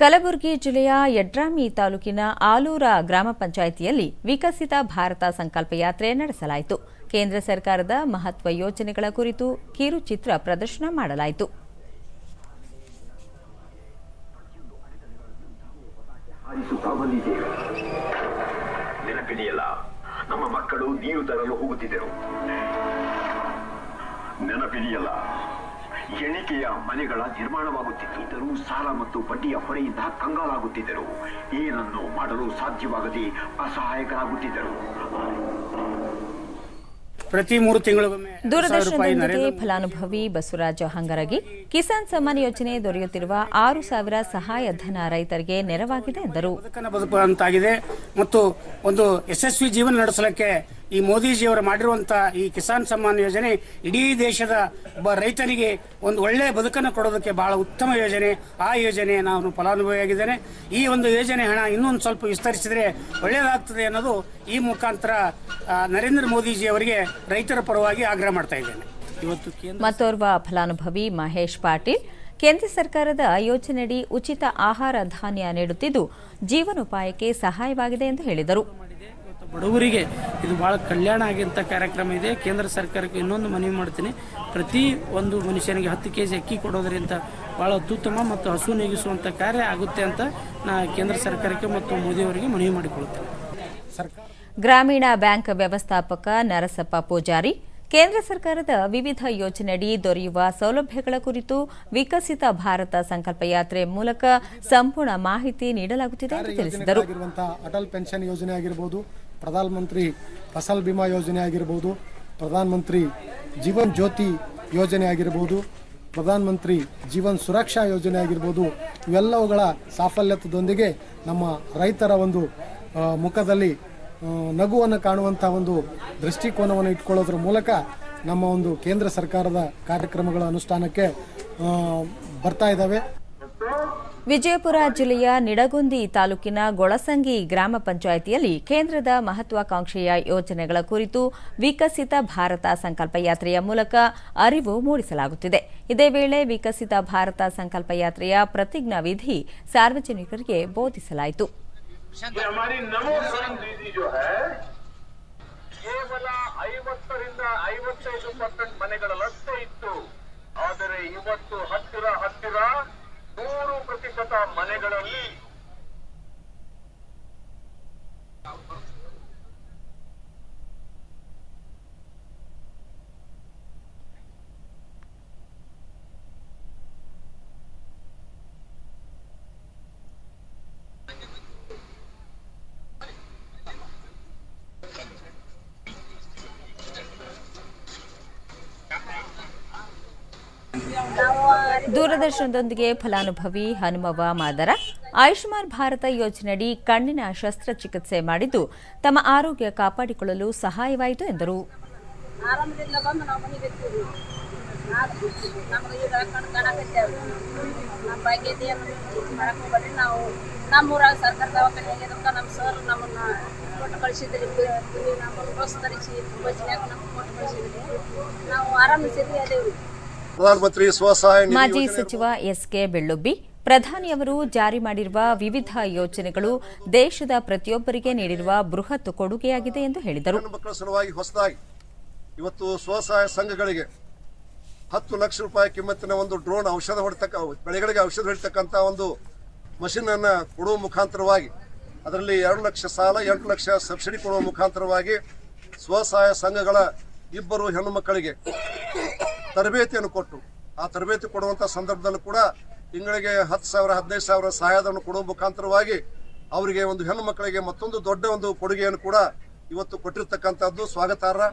ಕಲಬುರಗಿ ಜಿಲ್ಲೆಯ ಯಡ್ರಾಮಿ ತಾಲೂಕಿನ ಆಲೂರ ಗ್ರಾಮ ಪಂಚಾಯಿತಿಯಲ್ಲಿ ವಿಕಸಿತ ಭಾರತ ಸಂಕಲ್ಪ ಯಾತ್ರೆ ನಡೆಸಲಾಯಿತು. ಕೇಂದ್ರ ಸರ್ಕಾರದ ಮಹತ್ವ ಯೋಜನೆಗಳ ಕುರಿತು ಕಿರುಚಿತ್ರ ಪ್ರದರ್ಶನ ಮಾಡಲಾಯಿತು. ನಮ್ಮ ಮಕ್ಕಳು ನೀರು ತರಲು ಹೋಗುತ್ತಿದ್ದರು ನೆನಪಿದೆಯಲ್ಲ ಎಣಿಕೆಯ ಮನೆಗಳ ನಿರ್ಮಾಣವಾಗುತ್ತಿತ್ತು. ಸಾಲ ಮತ್ತು ಬಡ್ಡಿಯ ಹೊರೆಯಿಂದ ಕಂಗಾಲಾಗುತ್ತಿದ್ದರು. ಏನನ್ನು ಮಾಡಲು ಸಾಧ್ಯವಾಗದೆ ಅಸಹಾಯಕರಾಗುತ್ತಿದ್ದರು. ಪ್ರತಿ ಮೂರು ತಿಂಗಳಿಗೊಮ್ಮೆ ದೂರದರ್ಶನದೊಂದಿಗೆ ಫಲಾನುಭವಿ ಬಸವರಾಜ ಹಂಗರಗಿ ಕಿಸಾನ್ ಸಮ್ಮಾನ್ ಯೋಜನೆ ದೊರೆಯುತ್ತಿರುವ ಆರು ಸಾವಿರ ಸಹಾಯಧನ ರೈತರಿಗೆ ನೆರವಾಗಿದೆ ಎಂದರು. ಮತ್ತು ಒಂದು ಯಶಸ್ವಿ ಜೀವನ ನಡೆಸಲಿಕ್ಕೆ ಈ ಮೋದಿಜಿಯವರು ಮಾಡಿರುವಂಥ ಈ ಕಿಸಾನ್ ಸಮ್ಮಾನ್ ಯೋಜನೆ ಇಡೀ ದೇಶದ ಒಬ್ಬ ರೈತನಿಗೆ ಒಂದು ಒಳ್ಳೆಯ ಬದುಕನ್ನು ಕೊಡೋದಕ್ಕೆ ಬಹಳ ಉತ್ತಮ ಯೋಜನೆ. ಆ ಯೋಜನೆ ನಾನು ಫಲಾನುಭವಿಯಾಗಿದ್ದೇನೆ ಈ ಒಂದು ಯೋಜನೆ ಹಣ ಇನ್ನೊಂದು ಸ್ವಲ್ಪ ವಿಸ್ತರಿಸಿದರೆ ಒಳ್ಳೆಯದಾಗ್ತದೆ ಅನ್ನೋದು ಈ ಮುಖಾಂತರ ನರೇಂದ್ರ ಮೋದಿಜಿಯವರಿಗೆ ರೈತರ ಪರವಾಗಿ ಆಗ್ರಹ ಮಾಡ್ತಾ ಇದ್ದೇನೆ. ಇವತ್ತು ಕೇಂದ್ರ ಮತ್ತೋರ್ವ ಫಲಾನುಭವಿ ಮಹೇಶ್ ಪಾಟೀಲ್ ಕೇಂದ್ರ ಸರ್ಕಾರದ ಯೋಜನೆಯಡಿ ಉಚಿತ ಆಹಾರ ಧಾನ್ಯ ನೀಡುತ್ತಿದ್ದು ಜೀವನೋಪಾಯಕ್ಕೆ ಸಹಾಯವಾಗಿದೆ ಎಂದು ಹೇಳಿದರು. ಬಡವರಿಗೆ ಇದು ಭಾಳ ಕಲ್ಯಾಣ ಆಗಿಂಥ ಕಾರ್ಯಕ್ರಮ ಇದೆ. ಕೇಂದ್ರ ಸರ್ಕಾರಕ್ಕೆ ಇನ್ನೊಂದು ಮನವಿ ಮಾಡ್ತೀನಿ. ಪ್ರತಿ ಒಂದು ಮನುಷ್ಯನಿಗೆ ಹತ್ತು ಕೆ ಜಿ ಅಕ್ಕಿ ಕೊಡೋದರಿಂದ ಭಾಳ ಅತ್ಯುತ್ತಮ ಮತ್ತು ಹಸು ನೀಗಿಸುವಂಥ ಕಾರ್ಯ ಆಗುತ್ತೆ ಅಂತ ನಾ ಕೇಂದ್ರ ಸರ್ಕಾರಕ್ಕೆ ಮತ್ತು ಮೋದಿಯವರಿಗೆ ಮನವಿ ಮಾಡಿಕೊಳ್ಳುತ್ತೇನೆ ಗ್ರಾಮೀಣ ಬ್ಯಾಂಕ್ ವ್ಯವಸ್ಥಾಪಕ ನರಸಪ್ಪ ಪೂಜಾರಿ ಕೇಂದ್ರ ಸರ್ಕಾರದ ವಿವಿಧ ಯೋಜನೆಯಡಿ ದೊರೆಯುವ ಸೌಲಭ್ಯಗಳ ಕುರಿತು ವಿಕಸಿತ ಭಾರತ ಸಂಕಲ್ಪ ಯಾತ್ರೆ ಮೂಲಕ ಸಂಪೂರ್ಣ ಮಾಹಿತಿ ನೀಡಲಾಗುತ್ತಿದೆ ಎಂದು ತಿಳಿಸಿದರು. ಅಟಲ್ ಪೆನ್ಷನ್ ಯೋಜನೆ ಆಗಿರಬಹುದು ಪ್ರಧಾನ ಮಂತ್ರಿ ಫಸಲ್ ಬಿಮಾ ಯೋಜನೆ ಆಗಿರಬಹುದು ಪ್ರಧಾನ ಮಂತ್ರಿ ಜೀವನ್ ಜ್ಯೋತಿ ಯೋಜನೆ ಆಗಿರಬಹುದು ಪ್ರಧಾನ ಮಂತ್ರಿ ಜೀವನ್ ಸುರಕ್ಷಾ ಯೋಜನೆ ಆಗಿರ್ಬೋದು, ಇವೆಲ್ಲವುಗಳ ಸಾಫಲ್ಯತದೊಂದಿಗೆ ನಮ್ಮ ರೈತರ ಒಂದು ಮುಖದಲ್ಲಿ ನಗುವನ್ನು ಕಾಣುವಂಥ ಒಂದು ದೃಷ್ಟಿಕೋನವನ್ನು ಇಟ್ಕೊಳ್ಳೋದ್ರ ಮೂಲಕ ನಮ್ಮ ಒಂದು ಕೇಂದ್ರ ಸರ್ಕಾರದ ಕಾರ್ಯಕ್ರಮಗಳ ಅನುಷ್ಠಾನಕ್ಕೆ ಬರ್ತಾ ಇದ್ದಾವೆ ವಿಜಯಪುರ ಜಿಲ್ಲೆಯ ನಿಡಗುಂದಿ ತಾಲೂಕಿನ ಗೊಳಸಂಗಿ ಗ್ರಾಮ ಪಂಚಾಯಿತಿಯಲ್ಲಿ ಕೇಂದ್ರದ ಮಹತ್ವಾಕಾಂಕ್ಷೆಯ ಯೋಜನೆಗಳ ಕುರಿತು ವಿಕಸಿತ ಭಾರತ ಸಂಕಲ್ಪ ಯಾತ್ರೆಯ ಮೂಲಕ ಅರಿವು ಮೂಡಿಸಲಾಗುತ್ತಿದೆ. ಇದೇ ವೇಳೆ ವಿಕಸಿತ ಭಾರತ ಸಂಕಲ್ಪ ಯಾತ್ರೆಯ ಪ್ರತಿಜ್ಞಾ ವಿಧಿ ಸಾರ್ವಜನಿಕರಿಗೆ ಬೋಧಿಸಲಾಯಿತು. ये हमारी नमो स्वयं दीदी जो है ಕೇವಲ ಐವತ್ತರಿಂದ ಐವತ್ತೈದು ಪರ್ಸೆಂಟ್ ಮನೆಗಳಲ್ಲಷ್ಟೇ ಇತ್ತು ಆದರೆ ಇವತ್ತು ಹತ್ತಿರ ಹತ್ತಿರ ದೂರದರ್ಶನದೊಂದಿಗೆ ಫಲಾನುಭವಿ ಹನುಮವ ಮಾದರ. ಆಯುಷ್ಮಾನ್ ಭಾರತ ಯೋಜನೆಯಡಿ ಕಣ್ಣಿನ ಶಸ್ತ್ರಚಿಕಿತ್ಸೆ ಮಾಡಿದ್ದು, ತಮ್ಮ ಆರೋಗ್ಯ ಕಾಪಾಡಿಕೊಳ್ಳಲು ಸಹಾಯವಾಯಿತು ಎಂದರು. ನಮ್ಮೂರಾಗ ಸರ್ಕಾರ ನಮ್ಮ ಸರ್ ನಮ್ಮನ್ನ ಕೊಟ್ಟು ಕಳಿಸಿದ್ರಿ. ನಮ್ಮನ್ನು ಬಸ್ ತರಿಸಿ ಬಸ್ನ್ಯಾಗ ನಮ್ಗೆ ಕೊಟ್ಟು ಕಳಿಸಿದ್ರಿ. ನಾವು ಆರಾಮಿಸಿದ್ವಿ ಅದೇವ್ರಿ ಪ್ರಧಾನಮಂತ್ರಿ ಸ್ವಸಹಾಯ ಮಾಜಿ ಸಚಿವ ಎಸ್ ಕೆ ಬೆಳ್ಳುಬ್ಬಿ ಪ್ರಧಾನಿಯವರು ಜಾರಿ ಮಾಡಿರುವ ವಿವಿಧ ಯೋಜನೆಗಳು ದೇಶದ ಪ್ರತಿಯೊಬ್ಬರಿಗೆ ನೀಡಿರುವ ಬೃಹತ್ ಕೊಡುಗೆಯಾಗಿದೆ ಎಂದು ಹೇಳಿದರು. ಹೆಣ್ಣು ಮಕ್ಕಳ ಸಲುವಾಗಿ ಹೊಸದಾಗಿ ಇವತ್ತು ಸ್ವಸಹಾಯ ಸಂಘಗಳಿಗೆ ಹತ್ತು ಲಕ್ಷ ರೂಪಾಯಿ ಕಿಮ್ಮತ್ತಿನ ಒಂದು ಡ್ರೋನ್ ಔಷಧ ಹೊಡಿತಕ್ಕ ಬೆಳೆಗಳಿಗೆ ಔಷಧ ಹೊಡಿತಕ್ಕಂಥ ಒಂದು ಮಷಿನ್ ಅನ್ನ ಕೊಡುವ ಮುಖಾಂತರವಾಗಿ ಅದರಲ್ಲಿ ಎರಡು ಲಕ್ಷ ಸಾಲ ಎಂಟು ಲಕ್ಷ ಸಬ್ಸಿಡಿ ಕೊಡುವ ಮುಖಾಂತರವಾಗಿ ಸ್ವಸಹಾಯ ಸಂಘಗಳ ಇಬ್ಬರು ಹೆಣ್ಣು ಮಕ್ಕಳಿಗೆ ತರಬೇತಿಯನ್ನು ಕೊಟ್ಟು ಆ ತರಬೇತಿ ಕೊಡುವಂತ ಸಂದರ್ಭದಲ್ಲೂ ಕೂಡ ತಿಂಗಳಿಗೆ ಹತ್ತು ಸಾವಿರ, ಹದಿನೈದು ಸಾವಿರ ಸಹಾಯಧನ ಕೊಡುವ ಮುಖಾಂತರವಾಗಿ ಅವರಿಗೆ ಒಂದು ಹೆಣ್ಣು ಮಕ್ಕಳಿಗೆ ಮತ್ತೊಂದು ದೊಡ್ಡ ಒಂದು ಕೊಡುಗೆಯನ್ನು ಕೂಡ ಇವತ್ತು ಕೊಟ್ಟಿರ್ತಕ್ಕಂಥದ್ದು. ಸ್ವಾಗತಾರ್ಹ.